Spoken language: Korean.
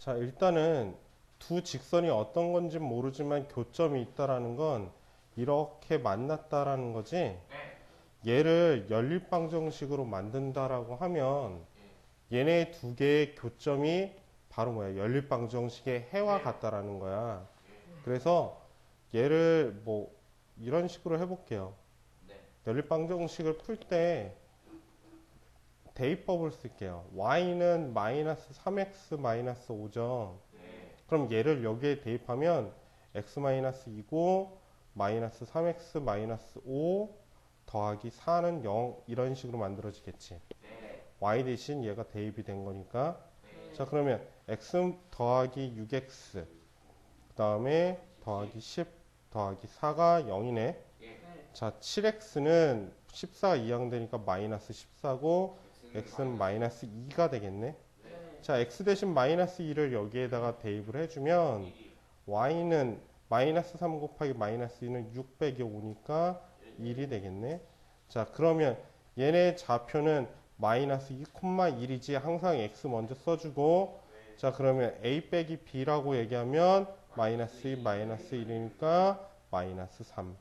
자, 일단은 두 직선이 어떤 건지 모르지만 교점이 있다라는 건 이렇게 만났다라는 거지. 네. 얘를 연립방정식으로 만든다라고 하면 얘네 두 개의 교점이 바로 뭐야? 연립방정식의 해와 네. 같다라는 거야. 그래서 얘를 뭐 이런 식으로 해볼게요. 네. 연립방정식을 풀 때 대입법을 쓸게요. y는 마이너스 3x 마이너스 5죠. 네. 그럼 얘를 여기에 대입하면 x 마이너스 2고 마이너스 3x 마이너스 5 더하기 4는 0 이런 식으로 만들어지겠지. 네. y 대신 얘가 대입이 된 거니까. 네. 자 그러면 x 더하기 6x 그 다음에 더하기 10 더하기 4가 0이네. 예. 자 7x는 14가 이항되니까 마이너스 14고 x는 마이너스 2가 되겠네. 네. 자 x 대신 마이너스 2를 여기에다가 대입을 해주면 y는 마이너스 3 곱하기 마이너스 2는 6 빼기 5니까 1이 되겠네. 자, 그러면 얘네 좌표는 마이너스 2,1이지 항상 x 먼저 써주고 자, 그러면 a 빼기 b라고 얘기하면 마이너스 2, 마이너스 1이니까 마이너스 3.